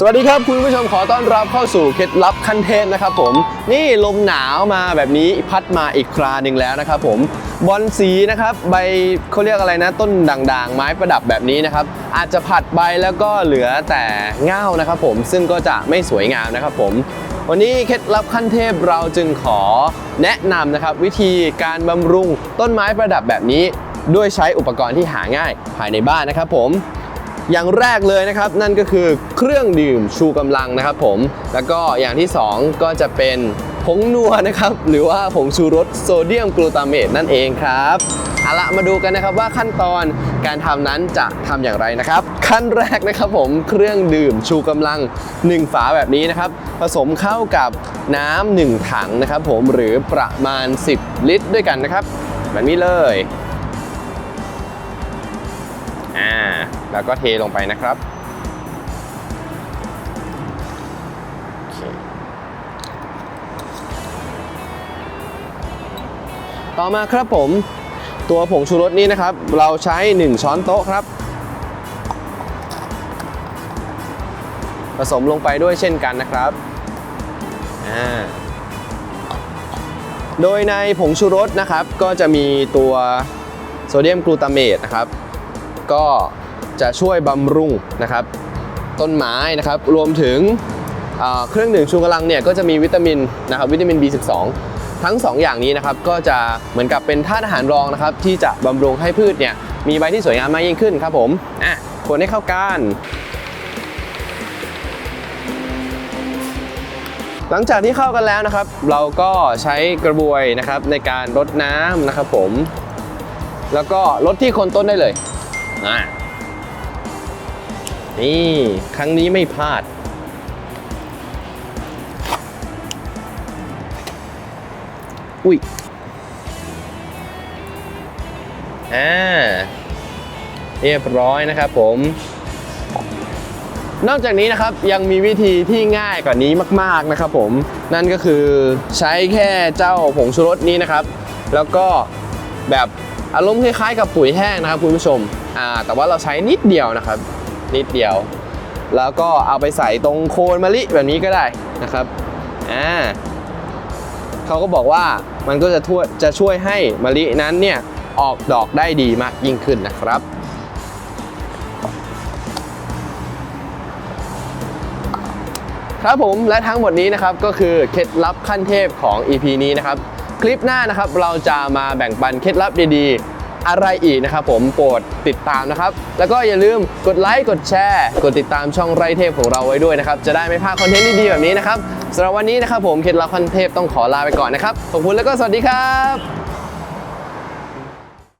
สวัสดีครับคุณผู้ชมขอต้อนรับเข้าสู่เคล็ดลับขั้นเทพนะครับผมนี่ลมหนาวมาแบบนี้พัดมาอีกคราหนึ่งแล้วนะครับผมบอลสีนะครับใบเขาเรียกอะไรนะ ต้นด่างๆ ไม้ประดับแบบนี้นะครับอาจจะผัดใบแล้วก็เหลือแต่เง่านะครับผมซึ่งก็จะไม่สวยงามนะครับผมวันนี้เคล็ดลับขั้นเทพเราจึงขอแนะนำนะครับวิธีการบำรุงต้นไม้ประดับแบบนี้ ด้วยใช้อุปกรณ์ที่หาง่ายภายในบ้านนะครับผม อย่างแรกเลยนะครับ นั่นก็คือเครื่องดื่มชูกำลังนะครับผม แล้วก็อย่างที่สองก็จะเป็นผงนัวนะครับ หรือว่าผงชูรสโซเดียมกลูตาเมตนั่นเองครับเอาละมาดูกันนะครับว่าขั้นตอนการทำนั้นจะทำอย่างไรนะครับ ขั้นแรกนะครับผมเครื่องดื่มชูกำลัง 1 ฝาแบบนี้นะครับ ผสมเข้ากับน้ำหนึ่งถังนะครับผมหรือประมาณ 10 ลิตรด้วยกันนะครับ แบบนี้เลย อ่าแล้วก็เทลงไปนะครับต่อมาครับผมตัวผงชูรสนี้นะครับ เราใช้ 1 ช้อนโต๊ะครับ ผสมลงไปด้วยเช่นกันนะครับ โดยในผงชูรสนะครับ ก็จะมีตัวโซเดียมกลูตาเมตนะครับ ก็จะช่วยบำรุงนะครับ ต้นไม้นะครับรวมถึงเครื่องดื่มชูกำลังเนี่ยก็จะมีวิตามินนะครับวิตามิน B12 ทั้ง 2 อย่างนี้นะครับก็จะเหมือนกับเป็นธาตุอาหารรองนะครับที่จะบำรุงให้พืชเนี่ยมีใบที่สวยงามมากยิ่งขึ้นครับผมอะคนให้เข้ากันหลังจากที่เข้ากันแล้วนะครับ เราก็ใช้กระบวยนะครับในการรดน้ำนะครับผม แล้วก็ลดที่คนต้นได้เลย นี่ ครั้งนี้ไม่พลาด อุ้ยอ่าเรียบร้อยนะครับผม นอกจากนี้นะครับยังมีวิธีที่ง่ายกว่านี้มาก ๆนะครับผม นั่นก็คือใช้แค่เจ้าผงชูรสนี้นะครับ แล้วก็แบบอารมณ์คล้ายๆกับปุ๋ยแห้งนะครับคุณผู้ชม แต่ว่าเราใช้นิดเดียวนะครับ นิดเดียว แล้วก็เอาไปใส่ตรงโคนมะลิแบบนี้ก็ได้นะครับอ่าเขาก็บอกว่ามันก็จะช่วยจะช่วยให้มะลินั้นเนี่ยออกดอกได้ดีมากยิ่งขึ้นนะครับครับผมและทั้งหมดนี้นะครับก็คือเคล็ดลับขั้นเทพของ EP นี้นะครับ คลิปหน้านะครับเราจะมาแบ่งปันเคล็ดลับดีๆ อะไรอีกนะครับผมโปรดติดตามนะครับ แล้วก็อย่าลืมกดไลค์กดแชร์กดติดตามช่องไรเทพของเราไว้ด้วยนะครับจะได้ไม่พลาดคอนเทนต์ดีๆแบบนี้นะครับสำหรับวันนี้นะครับผมเคล็ดลับคอนเทพต้องขอลาไปก่อนนะครับขอบคุณแล้วก็สวัสดีครับ